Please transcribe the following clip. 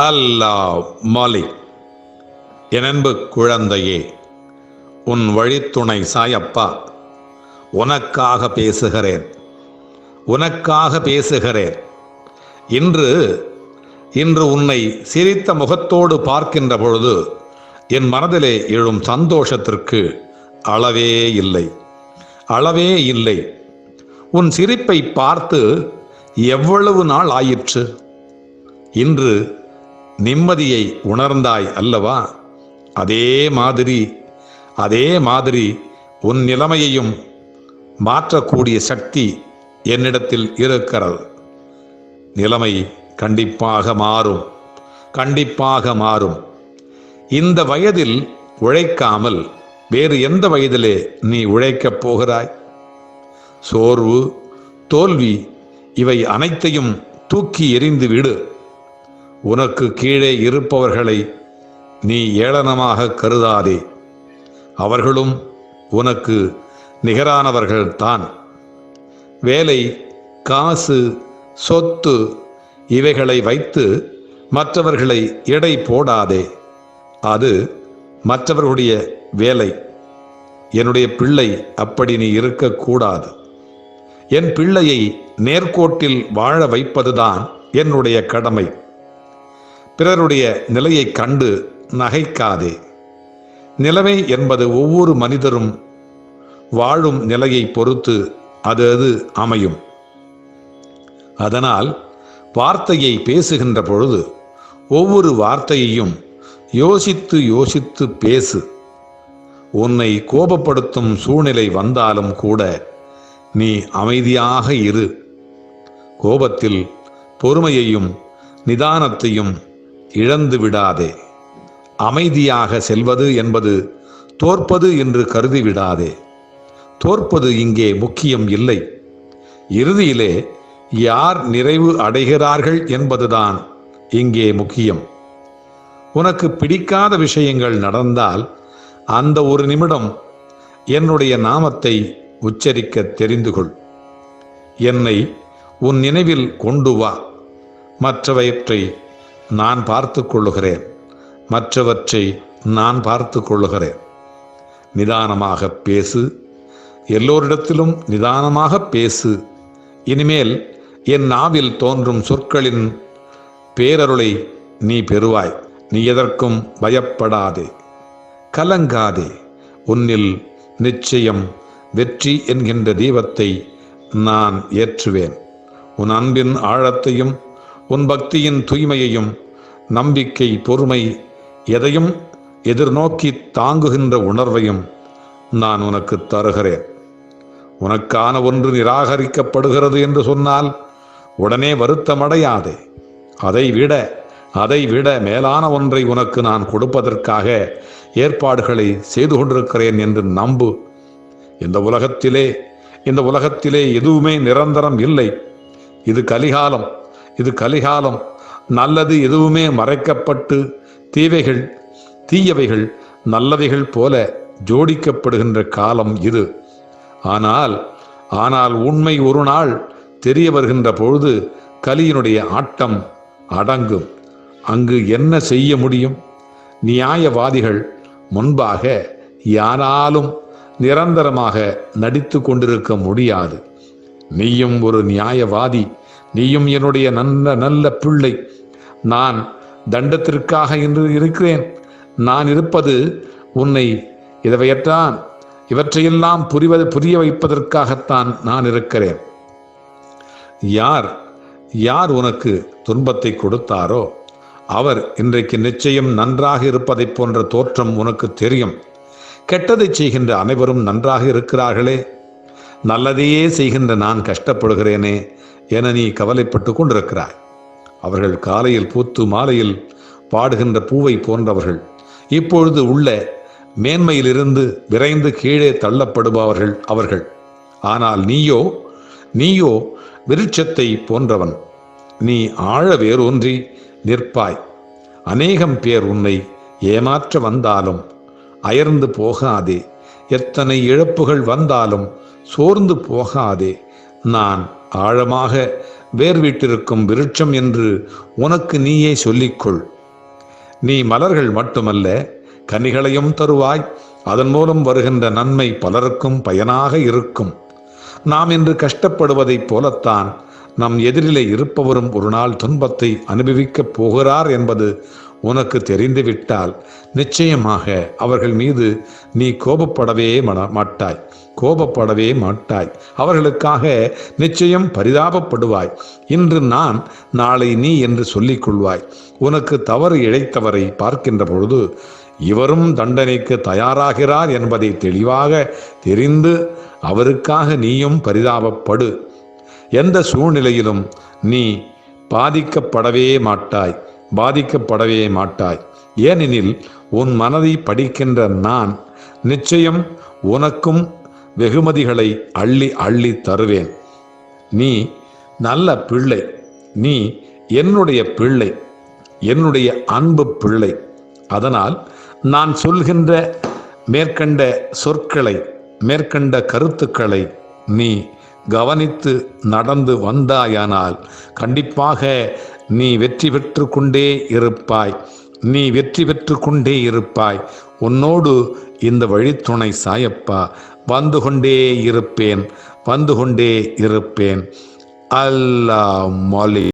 அல்லா மாலிக் என் அன்பு குழந்தையே உன் வழித்துணை சாயப்பா உனக்காக பேசுகிறேன் உனக்காக பேசுகிறேன். இன்று இன்று உன்னை சிரித்த முகத்தோடு பார்க்கின்ற பொழுது என் மனதிலே எழும் சந்தோஷத்திற்கு அளவே இல்லை அளவே இல்லை. உன் சிரிப்பை பார்த்து எவ்வளவு நாள் ஆயிற்று? இன்று நிம்மதியை உணர்ந்தாய் அல்லவா? அதே மாதிரி அதே மாதிரி உன் நிலைமையையும் மாற்றக்கூடிய சக்தி என்னிடத்தில் இருக்கிறது. நிலைமை கண்டிப்பாக மாறும் கண்டிப்பாக மாறும். இந்த வயதில் உழைக்காமல் வேறு எந்த வயதிலே நீ உழைக்கப் போகிறாய்? சோர்வு தோல்வி இவை அனைத்தையும் தூக்கி எறிந்து விடு உனக்கு கீழே இருப்பவர்களை நீ ஏளனமாக கருதாதே. அவர்களும் உனக்கு நிகரானவர்கள்தான். வேலை காசு சொத்து இவைகளை வைத்து மற்றவர்களை எடை போடாதே. அது மற்றவர்களுடைய வேலை. என்னுடைய பிள்ளை அப்படி நீ இருக்கக்கூடாது. என் பிள்ளையை நேர்கோட்டில் வாழ வைப்பதுதான் என்னுடைய கடமை. பிறருடைய நிலையை கண்டு நகைக்காதே. நிலைமை என்பது ஒவ்வொரு மனிதரும் வாழும் நிலையை பொறுத்து அது அது அமையும். அதனால் வார்த்தையை பேசுகின்ற பொழுது ஒவ்வொரு வார்த்தையையும் யோசித்து யோசித்து பேசு. உன்னை கோபப்படுத்தும் சூழ்நிலை வந்தாலும் கூட நீ அமைதியாக இரு. கோபத்தில் பொறுமையையும் நிதானத்தையும் இழந்து விடாதே. அமைதியாக செல்வது என்பது தோற்பது என்று கருதி விடாதே. தோற்பது இங்கே முக்கியம் இல்லை. இறுதியிலே யார் நிறைவு அடைகிறார்கள் என்பதுதான் இங்கே முக்கியம். உனக்கு பிடிக்காத விஷயங்கள் நடந்தால் அந்த ஒரு நிமிடம் என்னுடைய நாமத்தை உச்சரிக்க தெரிந்து கொள். என்னை உன் நினைவில் கொண்டு வா. மற்றவற்றை நான் பார்த்து கொள்ளுகிறேன். மற்றவற்றை நான் பார்த்து கொள்ளுகிறேன். நிதானமாக பேசு. எல்லோரிடத்திலும் நிதானமாக பேசு. இனிமேல் என் நாவில் தோன்றும் சொற்களின் பேரருளை நீ பெறுவாய். நீ எதற்கும் பயப்படாதே. கலங்காதே. உன்னில் நிச்சயம் வெற்றி என்கின்ற தீபத்தை நான் ஏற்றுவேன். உன் அன்பின் ஆழத்தையும் உன் பக்தியின் தூய்மையையும் நம்பிக்கை பொறுமை எதையும் எதிர்நோக்கி தாங்குகின்ற உணர்வையும் நான் உனக்கு தருகிறேன். உனக்கான ஒன்று நிராகரிக்கப்படுகிறது என்று சொன்னால் உடனே வருத்தமடையாதே. அதை விட அதை விட மேலான ஒன்றை உனக்கு நான் கொடுப்பதற்காக ஏற்பாடுகளை செய்து கொண்டிருக்கிறேன் என்று நம்பு. இந்த உலகத்திலே இந்த உலகத்திலே எதுவுமே நிரந்தரம் இல்லை. இது கலிகாலம். இது கலிகாலம். நல்லது எதுவுமே மறைக்கப்பட்டு தீவைகள் தீயவைகள் நல்லவைகள் போல ஜோடிக்கப்படுகின்ற காலம் இது. ஆனால் ஆனால் உண்மை ஒரு நாள் தெரிய வருகின்ற பொழுது கலியினுடைய ஆட்டம் அடங்கும். அங்கு என்ன செய்ய முடியும்? நியாயவாதிகள் முன்பாக யாராலும் நிரந்தரமாக நடித்து கொண்டிருக்க முடியாது. நீயும் ஒரு நியாயவாதி நீயும் என்னுடைய நல்ல நல்ல பிள்ளை. நான் தண்டத்திற்காக இன்று இருக்கிறேன். நான் இருப்பது உன்னை இதவையற்றான். இவற்றையெல்லாம் புரிவது புரிய வைப்பதற்காகத்தான் நான் இருக்கிறேன். யார் யார் உனக்கு துன்பத்தை கொடுத்தாரோ? அவர் இன்றைக்கு நிச்சயம் நன்றாக இருப்பதைப் போன்ற தோற்றம் உனக்கு தெரியும். கெட்டதை செய்கின்ற அனைவரும் நன்றாக இருக்கிறார்களே. நல்லதையே செய்கின்ற நான் கஷ்டப்படுகிறேனே. என நீ கவலைப்பட்டு கொண்டிருக்கிறாய். அவர்கள் காலையில் பூத்து மாலையில் பாடுகின்ற பூவை போன்றவர்கள் இப்பொழுது உள்ள மேன்மையிலிருந்து விரைந்து கீழே தள்ளப்படுபவர்கள் அவர்கள். ஆனால் நீயோ நீயோ விருட்சத்தை போன்றவன். நீ ஆழ வேரூன்றி நிற்பாய். அநேகம் பேர் உன்னை ஏமாற்ற வந்தாலும் அயர்ந்து போகாதே. எத்தனை இழப்புகள் வந்தாலும் சோர்ந்து போகாதே. நான் ஆழமாக வேர் வீட்டிருக்கும் விருட்சம் என்று உனக்கு நீயே சொல்லிக்கொள். நீ மலர்கள் மட்டுமல்ல கனிகளையும் தருவாய். அதன் மூலம் வருகின்ற நன்மை பலருக்கும் பயனாக இருக்கும். நாம் இன்று கஷ்டப்படுவதைப் போலத்தான் நம் எதிரிலே இருப்பவரும் ஒரு நாள் துன்பத்தை அனுபவிக்கப் போகிறார் என்பது உனக்கு தெரிந்துவிட்டால் நிச்சயமாக அவர்கள் மீது நீ கோபப்படவே மாட்டாய். கோபப்படவே மாட்டாய். அவர்களுக்காக நிச்சயம் பரிதாபப்படுவாய். இன்று நான் நாளை நீ என்று சொல்லிக் கொள்வாய் உனக்கு தவறு இழைத்தவரை பார்க்கின்ற பொழுது இவரும் தண்டனைக்கு தயாராகிறார் என்பதை தெளிவாக தெரிந்து அவருக்காக நீயும் பரிதாபப்படு. எந்த சூழ்நிலையிலும் நீ பாதிக்கப்படவே மாட்டாய். பாதிக்கப்படவே மாட்டாய். ஏனெனில் உன் மனதை படிக்கின்ற நான் நிச்சயம் உனக்கும் வெகுமதிகளை அள்ளி அள்ளி தருவேன். நீ நல்ல பிள்ளை. நீ என்னுடைய பிள்ளை. என்னுடைய அன்பு பிள்ளை. அதனால் நான் சொல்கின்ற மேற்கண்ட சொற்களை மேற்கண்ட கருத்துக்களை நீ கவனித்து நடந்து வந்தாயானால் கண்டிப்பாக நீ வெற்றி பெற்று கொண்டே இருப்பாய். நீ வெற்றி பெற்று கொண்டே இருப்பாய். உன்னோடு இந்த வழித்துணை சாயப்பா. வந்து கொண்டே இருப்பேன் வந்து கொண்டே இருப்பேன். அல்லா மொழி